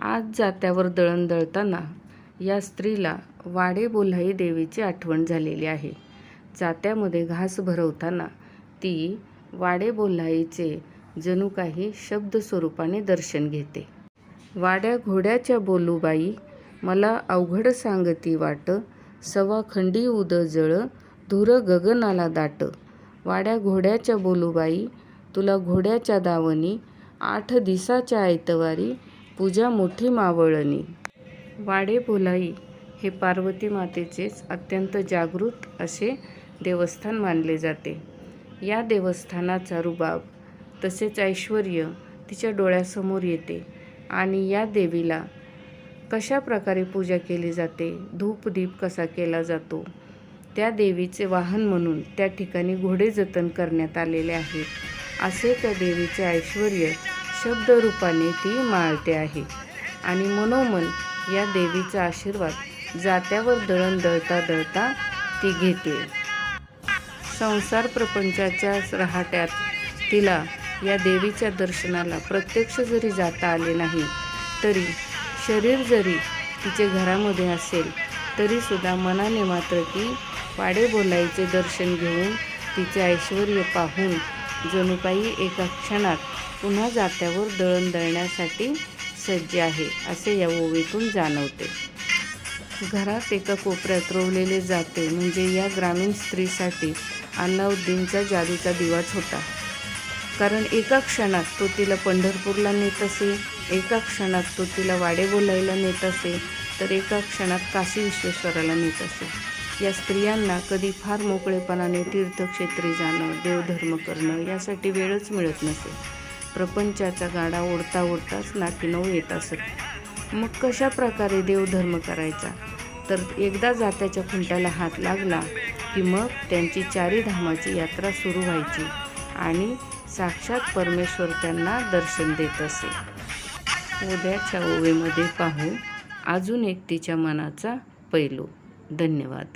आज जात्यावर दळण दळताना या स्त्रीला वाडेबोलाई देवीची आठवण झालेली आहे. जात्यामध्ये घास भरवताना ती वाडेबोललाईचे जणू काही शब्द स्वरूपाने दर्शन घेते. वाड्या घोड्याच्या बोलूबाई मला अवघड सांगती वाट सवा खंडी उद जळ धुर गगनाला दाट. वाड्या घोड्याच्या बोलूबाई तुला घोड्याच्या दावणी आठ दिसाच्या ऐतवारी पूजा मोठी मावळणी. वाडे भोलाई हे पार्वती मातेचेच अत्यंत जागृत असे देवस्थान मानले जाते. या देवस्थानाचा रुबाब तसेच ऐश्वर तिच्या डोळ्यासमोर येते आणि या देवीला कशा प्रकारे पूजा केली जाते धूप दीप कसा केला जातो त्या देवीचे वाहन म्हणून त्या ठिकाणी घोडे जतन करण्यात आलेले आहेत. असे त्या देवीचे ऐश्वर शब्दरूपाने ती माळते आहे. आणि मनोमन या देवीचा आशीर्वाद जात्यावर दळण दळता दळता ती घेते. संसार प्रपंचाच्या रहाट्यात तिला या देवीच्या दर्शनाला प्रत्यक्ष जरी जाता आले नाही तरी शरीर जरी तिचे घरामध्ये असेल तरीसुद्धा मनाने मात्र ती पाडे बोलाईचे दर्शन घेऊन तिचे ऐश्वर पाहून जणू काही एका क्षणात पुन्हा जात्यावर दळण दळण्यासाठी सज्ज आहे असे या ओवीतून जाणवते. घरात एका कोपऱ्यात रोवलेले जाते म्हणजे या ग्रामीण स्त्रीसाठी अल्लाउद्दीनचा जादूचा दिवाच होता. कारण एका क्षणात तो तिला पंढरपूरला नेत असे एका क्षणात तो तिला वाडे बोलायला नेत असे तर एका क्षणात काशी विश्वेश्वराला नेत असे. या स्त्रियांना कधी फार मोकळेपणाने तीर्थक्षेत्री जाणं देवधर्म करणं यासाठी वेळच मिळत नसे. प्रपंचाचा गाडा ओढता ओढताच नाकीनऊ येत असत. मग कशा प्रकारे देवधर्म करायचा? तर एकदा जात्याच्या खुंट्याला हात लागला की मग त्यांची चारी धामाची यात्रा सुरू व्हायची आणि साक्षात परमेश्वर त्यांना दर्शन देत असे. उद्याच्या ओवेमध्ये पाहू अजून एक तिच्या मनाचा पैलू. धन्यवाद.